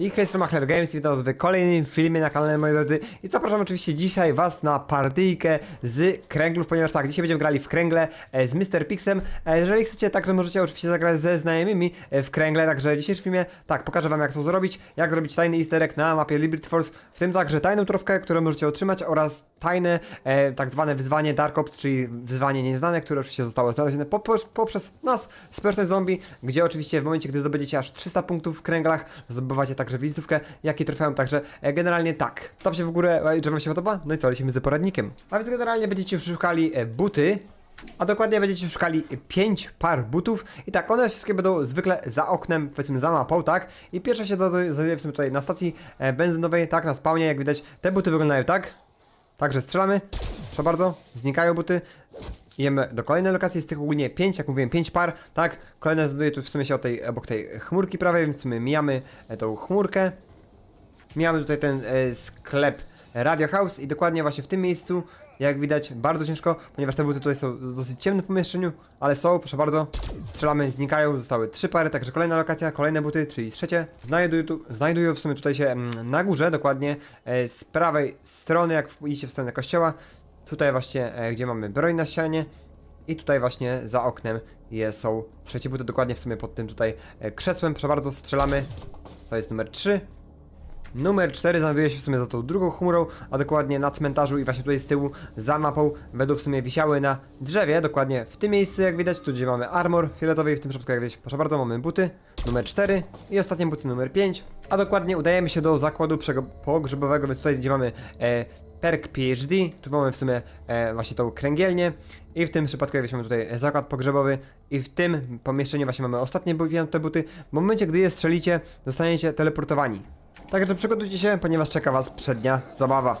I hej, Machler Games witam was w kolejnym filmie na kanale moi drodzy I zapraszam oczywiście dzisiaj was na partyjkę z kręglów, ponieważ tak, dzisiaj będziemy grali w kręgle e, z Mr. Pixem E, Jeżeli chcecie, także możecie oczywiście zagrać ze znajomymi e, w kręgle, także w dzisiejszym filmie, tak, pokażę wam jak to zrobić Jak zrobić tajny easter egg na mapie Liberty Force W tym także tajną trofkę, którą możecie otrzymać oraz tajne, e, tak zwane wyzwanie Dark Ops, czyli wyzwanie nieznane, które oczywiście zostało znalezione popo- poprzez nas, społeczność zombie, gdzie oczywiście w momencie, gdy zdobędziecie aż 300 punktów w kręglach, zdobywacie także wizytówkę, jak i trofeum, także e, generalnie tak. Stawcie w górę, e, że wam się podoba, no i co, lecimy z poradnikiem. A więc generalnie będziecie szukali e, buty, a dokładnie będziecie szukali 5 par butów i tak, one wszystkie będą zwykle za oknem, powiedzmy za mapą, tak? I pierwsza się znajduje w sumie tutaj na stacji e, benzynowej, tak, na spawnie, jak widać, te buty wyglądają tak. Także strzelamy, proszę bardzo, znikają buty. Idziemy do kolejnej lokacji, jest tych ogólnie 5, jak mówiłem, 5 par, tak? Kolejne znajduje tu w sumie się tej, obok tej chmurki prawej, więc w mijamy e, tą chmurkę. Mijamy tutaj ten e, sklep Radio House i dokładnie właśnie w tym miejscu, jak widać, bardzo ciężko, ponieważ te buty tutaj są w dosyć ciemnym pomieszczeniu, ale są, proszę bardzo. Strzelamy, znikają, zostały trzy pary, także kolejna lokacja, kolejne buty, czyli trzecie. Znajdują, tu, znajdują w sumie tutaj się mm, na górze, dokładnie e, z prawej strony, jak idziecie w stronę kościoła. Tutaj właśnie, e, gdzie mamy broń na ścianie. I tutaj właśnie za oknem są trzecie buty, dokładnie w sumie pod tym tutaj e, krzesłem. Proszę bardzo, strzelamy. To jest numer 3. Numer 4 znajduje się w sumie za tą drugą chmurą, a dokładnie na cmentarzu i właśnie tutaj z tyłu za mapą będą w sumie wisiały na drzewie, dokładnie w tym miejscu jak widać, tu gdzie mamy armor fioletowy i w tym przypadku jak widać, proszę bardzo, mamy buty numer 4 i ostatnie buty numer 5, a dokładnie udajemy się do zakładu pogrzebowego, więc tutaj gdzie mamy e, perk PhD, tu mamy w sumie e, właśnie tą kręgielnię i w tym przypadku mamy tutaj zakład pogrzebowy i w tym pomieszczeniu właśnie mamy ostatnie te buty, w momencie gdy je strzelicie, zostaniecie teleportowani. Także przygotujcie się, ponieważ czeka was przednia zabawa.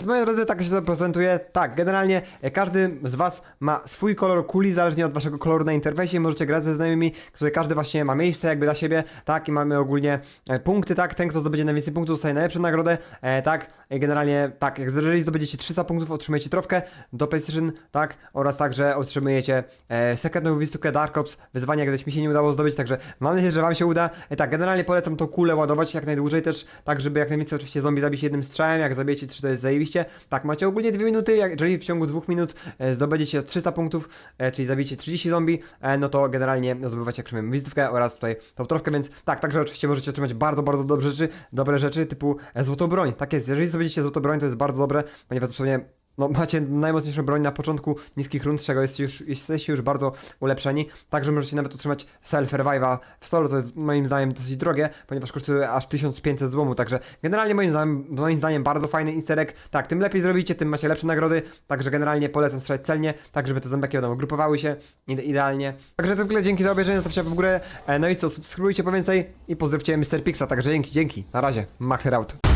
Z mojej drodzy, tak się to prezentuje. Tak, generalnie e, każdy z Was ma swój kolor kuli, zależnie od Waszego koloru na interfejsie. Możecie grać ze znajomymi, które każdy właśnie ma miejsce jakby dla siebie, tak, i mamy ogólnie e, punkty, tak. Ten, kto zdobędzie najwięcej punktów, dostaje najlepszą nagrodę, e, tak. Generalnie, tak, jak jeżeli zdobędziecie 300 punktów, otrzymujecie trofkę do PlayStation, tak, oraz także otrzymujecie e, sekretną wizytówkę Dark Ops, wyzwanie, gdzieś mi się nie udało zdobyć, także mam nadzieję, że Wam się uda. E, tak, generalnie polecam tą kulę ładować jak najdłużej też, tak, żeby jak najwięcej oczywiście zombie zabić jednym strzałem, jak zabijecie 3 to jest zajebiście. Tak, macie ogólnie 2 minuty, jeżeli w ciągu 2 minut e, zdobędziecie 300 punktów, e, czyli zabijecie 30 zombie, e, no to generalnie zdobywacie jak mówię, wizytówkę oraz tutaj tą trofkę, więc tak, także oczywiście możecie otrzymać bardzo, bardzo dobre rzeczy, dobre rzeczy typu złotą broń. Tak jest, jeżeli zdobędziecie złotą broń, to jest bardzo dobre, ponieważ dosłownie no, macie najmocniejszą broń na początku niskich rund, z czego jest już, jesteście już bardzo ulepszeni. Także możecie nawet otrzymać self-revive'a w solo, co jest moim zdaniem dosyć drogie, ponieważ kosztuje aż 1500 złomu. Także generalnie moim zdaniem, moim zdaniem bardzo fajny easter egg. Tak, tym lepiej zrobicie, tym macie lepsze nagrody. Także generalnie polecam strzelać celnie, tak żeby te zombiaki wiadomo, grupowały się ide- idealnie. Także zwykle dzięki za obejrzenie, zostawcie w górę. E, No i co, subskrybujcie po więcej i pozdrówcie Mr. Pixa. Także dzięki, dzięki. Na razie. Macher out.